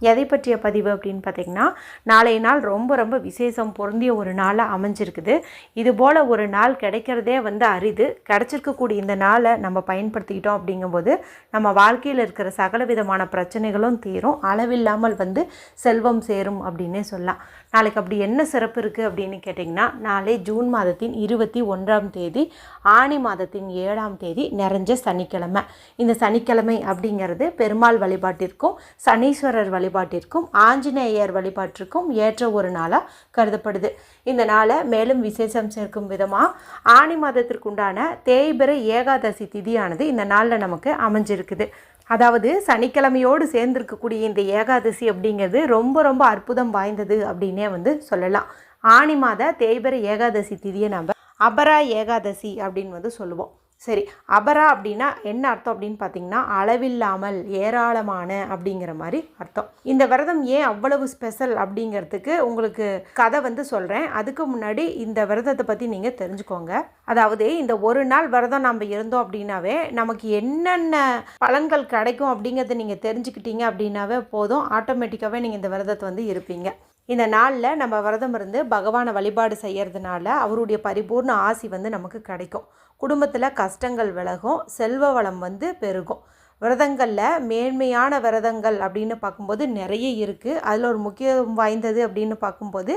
எதை பற்றிய பதிவு அப்படின்னு பார்த்தீங்கன்னா நாளைய நாள் ரொம்ப ரொம்ப விசேஷம் பொருந்திய ஒரு நாளாக அமைஞ்சிருக்குது. இது போல் ஒரு நாள் கிடைக்கிறதே வந்து அரிது. கிடச்சிருக்கக்கூடிய இந்த நாளை நம்ம பயன்படுத்திக்கிட்டோம் அப்படிங்கும்போது நம்ம வாழ்க்கையில் இருக்கிற சகல விதமான பிரச்சனைகளும் தீரும். அளவில்லாமல் வந்து செல்வம் சேரும் அப்படின்னே சொல்லலாம். நாளைக்கு அப்படி என்ன சிறப்பு இருக்குது அப்படின்னு கேட்டிங்கன்னா நாளை ஜூன் மாதத்தின் இருபத்தி ஒன்றாம் தேதி ஆணி மாதத்தின் ஏழாம் தேதி நிறைஞ்ச சனிக்கிழமை. இந்த சனிக்கிழமை அப்படிங்கிறது பெருமாள் வழிபாட்டிற்கும் சனீஸ்வரர் வழி வழிபாட்டிற்கும் ஆஞ்சநேயர் வழிபாட்டிற்கும் ஏற்ற ஒரு நாளாக கருதப்படுது. இந்த நாளை மேலும் விசேஷம் சேர்க்கும் விதமாக ஆணி மாதத்திற்குண்டான தேய்பிற ஏகாதசி திதியானது இந்த நாளில் நமக்கு அமைஞ்சிருக்குது. அதாவது சனிக்கிழமையோடு சேர்ந்திருக்கக்கூடிய இந்த ஏகாதசி அப்படிங்கிறது ரொம்ப ரொம்ப அற்புதம் வாய்ந்தது அப்படின்னே வந்து சொல்லலாம். ஆணி மாத தேய்பிற ஏகாதசி திதியை நம்ம அபரா ஏகாதசி அப்படின்னு வந்து சொல்லுவோம். சரி அபரா அப்படின்னா என்ன அர்த்தம் அப்படின்னு பார்த்தீங்கன்னா அளவில்லாமல் ஏராளமான அப்படிங்கிற மாதிரி அர்த்தம். இந்த விரதம் ஏன் அவ்வளவு ஸ்பெஷல் அப்படிங்கிறதுக்கு உங்களுக்கு கதை வந்து சொல்கிறேன் அதுக்கு முன்னாடி இந்த விரதத்தை பற்றி நீங்கள் தெரிஞ்சுக்கோங்க. அதாவது இந்த ஒரு நாள் விரதம் நம்ம இருந்தோம் அப்படின்னாவே நமக்கு என்னென்ன பலன்கள் கிடைக்கும் அப்படிங்கிறத நீங்கள் தெரிஞ்சுக்கிட்டீங்க அப்படின்னாவே போதும். ஆட்டோமேட்டிக்காகவே நீங்கள் இந்த விரதத்தை வந்து இருப்பீங்க. இந்த நாளில் நம்ம விரதம் இருந்து பகவானை வழிபாடு செய்கிறதுனால அவருடைய பரிபூர்ண ஆசி வந்து நமக்கு கிடைக்கும். குடும்பத்தில் கஷ்டங்கள் விலகும் செல்வ வளம் வந்து பெருகும். விரதங்களில் மேன்மையான விரதங்கள் அப்படின்னு பார்க்கும்போது நிறைய இருக்குது அதில் ஒரு முக்கியம் வாய்ந்தது அப்படின்னு பார்க்கும்போது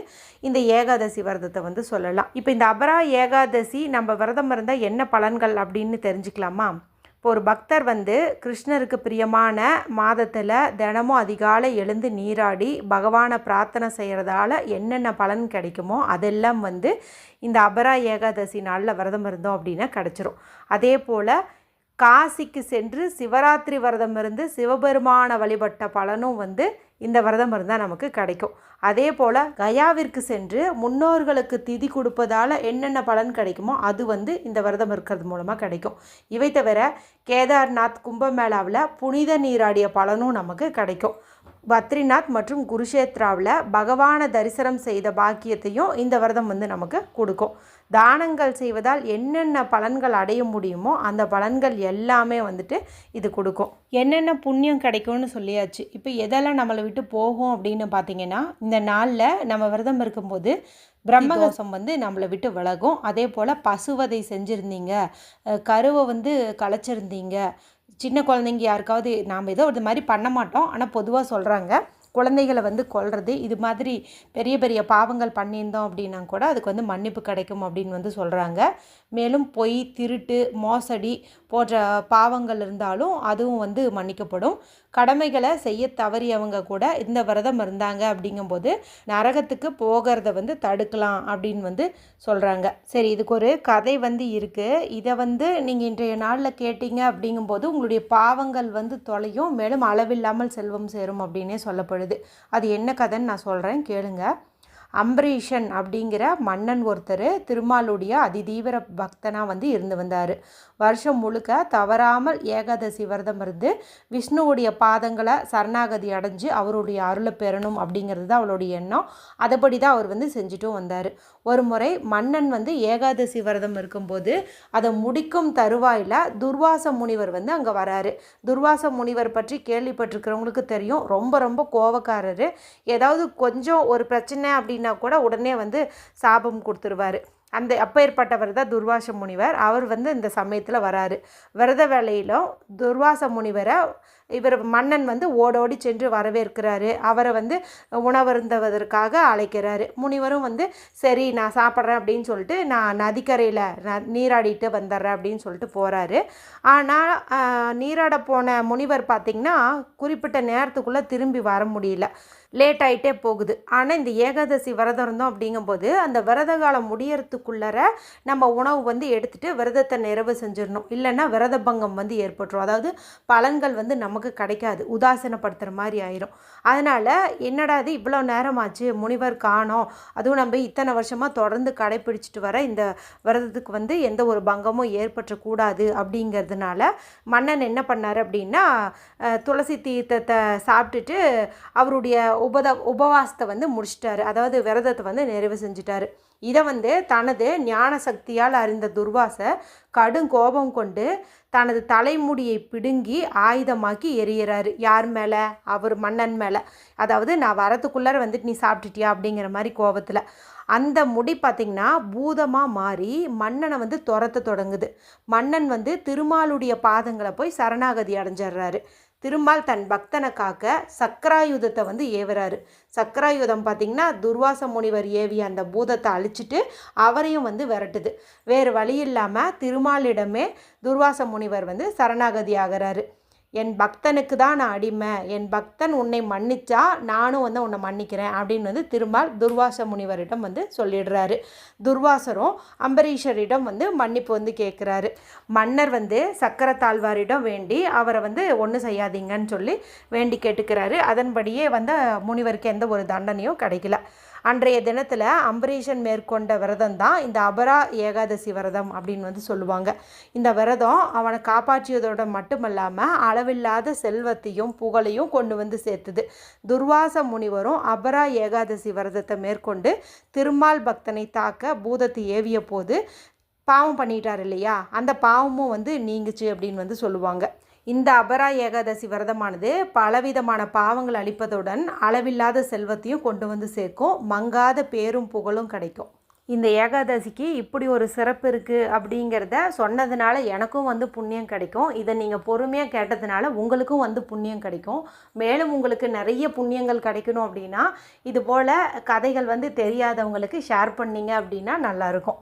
இந்த ஏகாதசி விரதத்தை வந்து சொல்லலாம். இப்போ இந்த அபரா ஏகாதசி நம்ம விரதம் இருந்தால் என்ன பலன்கள் அப்படின்னு தெரிஞ்சுக்கலாமா? இப்போ ஒரு பக்தர் வந்து கிருஷ்ணருக்கு பிரியமான மாதத்தில் தினமும் அதிகாலை எழுந்து நீராடி பகவானை பிரார்த்தனை செய்கிறதால என்னென்ன பலன் கிடைக்குமோ அதெல்லாம் வந்து இந்த அபரா ஏகாதசி நாளில் விரதம் இருந்தோம் அப்படின்னா கிடச்சிரும். அதே போல் காசிக்கு சென்று சிவராத்திரி விரதம் இருந்து சிவபெருமான வழிபட்ட பலனும் வந்து இந்த விரதம் இருந்தால் நமக்கு கிடைக்கும். அதே போல் கயாவிற்கு சென்று முன்னோர்களுக்கு திதி கொடுப்பதால் என்னென்ன பலன் கிடைக்குமோ அது வந்து இந்த விரதம் இருக்கிறது மூலமாக கிடைக்கும். இவை தவிர கேதார்நாத் கும்பமேளாவில் புனித நீராடிய பலனும் நமக்கு கிடைக்கும். பத்ரிநாத் மற்றும் குருஷேத்ராவில் பகவானை தரிசனம் செய்த பாக்கியத்தையும் இந்த விரதம் வந்து நமக்கு கொடுக்கும். தானங்கள் செய்வதால் என்னென்ன பலன்கள் அடைய முடியுமோ அந்த பலன்கள் எல்லாமே வந்துட்டு இது கொடுக்கும். என்னென்ன புண்ணியம் கிடைக்கும்னு சொல்லியாச்சு. இப்போ எதெல்லாம் நம்மளை விட்டு போகும் அப்படின்னு பார்த்தீங்கன்னா இந்த நாளில் நம்ம விரதம் இருக்கும்போது பிரம்மகோசம் வந்து நம்மளை விட்டு விலகும். அதே போல் பசுவதை செஞ்சுருந்தீங்க. கருவை வந்து களைச்சிருந்தீங்க. சின்ன குழந்தைங்க யாருக்காவது நாம் ஏதோ இது மாதிரி பண்ண மாட்டோம். ஆனால் பொதுவாக சொல்கிறாங்க குழந்தைகளை வந்து கொல்றது இது மாதிரி பெரிய பெரிய பாவங்கள் பண்ணியிருந்தோம் அப்படின்னா கூட அதுக்கு வந்து மன்னிப்பு கிடைக்கும் அப்படின்னு வந்து சொல்கிறாங்க மேலும் பொய் திருட்டு மோசடி போன்ற பாவங்கள் இருந்தாலும் அதுவும் வந்து மன்னிக்கப்படும். கடமைகளை செய்ய தவறியவங்க கூட இந்த விரதம் இருந்தாங்க அப்படிங்கும்போது நரகத்துக்கு போகிறத வந்து தடுக்கலாம் அப்படின்னு வந்து சொல்கிறாங்க சரி இதுக்கு ஒரு கதை வந்து இருக்குது இதை வந்து நீங்கள் இன்றைய நாளில் கேட்டீங்க அப்படிங்கும்போது உங்களுடைய பாவங்கள் வந்து தொலையும் மேலும் அளவில்லாமல் செல்வம் சேரும் அப்படின்னே சொல்லப்படுது. அது என்ன கதைன்னு நான் சொல்கிறேன் கேளுங்கள் அம்பரீஷன் அப்படிங்கிற மன்னன் ஒருத்தர் திருமாலுடைய அதிதீவிர பக்தனாக வந்து இருந்து வந்தார். வருஷம் முழுக்க தவறாமல் ஏகாதசி விரதம் இருந்து விஷ்ணுவுடைய பாதங்களை சரணாகதி அடைஞ்சு அவருடைய அருளை பெறணும் அப்படிங்கிறது தான் அவளுடைய எண்ணம். அதுபடி தான் அவர் வந்து செஞ்சுட்டும் வந்தார். ஒரு முறை மன்னன் வந்து ஏகாதசி விரதம் இருக்கும்போது அதை முடிக்கும் தருவாயில் துர்வாச முனிவர் வந்து அங்கே வராரு. துர்வாச முனிவர் பற்றி கேள்விப்பட்டிருக்கிறவங்களுக்கு தெரியும். ரொம்ப ரொம்ப கோவக்காரர். ஏதாவது கொஞ்சம் ஒரு பிரச்சனை அப்படின்னா கூட உடனே வந்து சாபம் கொடுத்துருவாரு. அந்த அப்பேற்பட்டவர் தான் துர்வாச முனிவர். அவர் வந்து இந்த சமயத்தில் வராரு. விரத வேலையிலும் துர்வாச முனிவரை இவர் மன்னன் வந்து ஓடோடி சென்று வரவேற்கிறாரு. அவரை வந்து உணவருந்துவதற்காக அழைக்கிறாரு. முனிவரும் வந்து சரி நான் சாப்பிட்றேன் அப்படின்னு சொல்லிட்டு நான் நதிக்கரையில் ந நீராடிட்டு வந்துடுறேன் அப்படின்னு சொல்லிட்டு போகிறாரு ஆனால் நீராட போன முனிவர் பார்த்திங்கன்னா குறிப்பிட்ட நேரத்துக்குள்ளே திரும்பி வர முடியல. லேட் ஆகிட்டே போகுது. ஆனால் இந்த ஏகாதசி விரதம் இருந்தோம் அப்படிங்கும்போது அந்த விரத காலம் முடியறதுக்குள்ளார நம்ம உணவு வந்து எடுத்துகிட்டு விரதத்தை நிறைவு செஞ்சிடணும். இல்லைன்னா விரத பங்கம் வந்து ஏற்பட்டுரும். அதாவது பலன்கள் வந்து நமக்கு நமக்கு கிடைக்காது. உதாசீனப்படுத்துகிற மாதிரி ஆயிரும். அதனால் என்னடா இது இவ்வளோ நேரமாச்சு? முனிவர் காணோம். அதுவும் நம்ம இத்தனை வருஷமாக தொடர்ந்து கடைப்பிடிச்சிட்டு வர இந்த விரதத்துக்கு வந்து எந்த ஒரு பங்கமும் ஏற்பற்றக்கூடாது அப்படிங்கிறதுனால மன்னன் என்ன பண்ணார் அப்படின்னா துளசி தீர்த்தத்தை சாப்பிட்டுட்டு அவருடைய உபத உபவாசத்தை வந்து முடிச்சிட்டாரு. அதாவது விரதத்தை வந்து நிறைவு செஞ்சுட்டாரு. இதை வந்து தனது ஞான சக்தியால் அறிந்த துர்வாச கடும் கோபம் கொண்டு தனது தலைமுடியை பிடுங்கி ஆயுதமாக்கி எரியறாரு யார் மேலே? அவர் மன்னன் மேலே. அதாவது நான் வரத்துக்குள்ளார வந்துட்டு நீ சாப்பிட்டுட்டியா? அப்படிங்கிற மாதிரி கோபத்தில். அந்த முடி பார்த்திங்கன்னா பூதமாக மாறி மன்னனை வந்து துரத்த தொடங்குது. மன்னன் வந்து திருமாலுடைய பாதங்களை போய் சரணாகதி அடைஞ்சிடுறாரு திருமால் தன் பக்தனை காக்க சக்கராயுதத்தை வந்து ஏவுறாரு. சக்கராயுதம் பார்த்திங்கன்னா துர்வாச முனிவர் ஏவிய அந்த பூதத்தை அழிச்சிட்டு அவரையும் வந்து விரட்டுது. வேறு வழி இல்லாமல் திருமாலிடமே துர்வாச முனிவர் வந்து சரணாகதி ஆகிறாரு. என் பக்தனுக்கு தான் நான் அடிமை. என் பக்தன் உன்னை மன்னிச்சா நானும் வந்து உன்னை மன்னிக்கிறேன் அப்படின்னு வந்து திருமால் துர்வாச முனிவரிடம் வந்து சொல்லிடுறாரு. துர்வாசரும் அம்பரீஷரிடம் வந்து மன்னிப்பு வந்து கேட்குறாரு. மன்னர் வந்து சக்கரத்தாழ்வாரிடம் வேண்டி அவரை வந்து ஒன்றும் செய்யாதீங்கன்னு சொல்லி வேண்டி கேட்டுக்கிறாரு. அதன்படியே வந்து முனிவருக்கு எந்த ஒரு தண்டனையும் கிடைக்கல. அன்றைய தினத்தில் அம்பரீஷன் மேற்கொண்ட விரதம் தான் இந்த அபரா ஏகாதசி விரதம் அப்படின்னு வந்து சொல்லுவாங்க. இந்த விரதம் அவனை காப்பாற்றியதோட மட்டுமல்லாமல் அளவில்லாத செல்வத்தையும் புகழையும் கொண்டு வந்து சேர்த்துது. துர்வாச முனிவரும் அபரா ஏகாதசி விரதத்தை மேற்கொண்டு திருமால் பக்தனை தாக்க பூதத்தை ஏவிய போது பாவம் பண்ணிட்டார் இல்லையா? அந்த பாவமும் வந்து நீங்குச்சு அப்படின்னு வந்து சொல்லுவாங்க. இந்த அபரா ஏகாதசி விரதமானது பலவிதமான பாவங்கள் அளிப்பதுடன் அளவில்லாத செல்வத்தையும் கொண்டு வந்து சேர்க்கும். மங்காத பேரும் புகழும் கிடைக்கும். இந்த ஏகாதசிக்கு இப்படி ஒரு சிறப்பு இருக்குது அப்படிங்கிறத சொன்னதுனால எனக்கும் வந்து புண்ணியம் கிடைக்கும். இதை நீங்கள் பொறுமையாக கேட்டதுனால உங்களுக்கும் வந்து புண்ணியம் கிடைக்கும். மேலும் உங்களுக்கு நிறைய புண்ணியங்கள் கிடைக்கணும் அப்படின்னா இது போல் கதைகள் வந்து தெரியாதவங்களுக்கு ஷேர் பண்ணீங்க அப்படின்னா நல்லாயிருக்கும்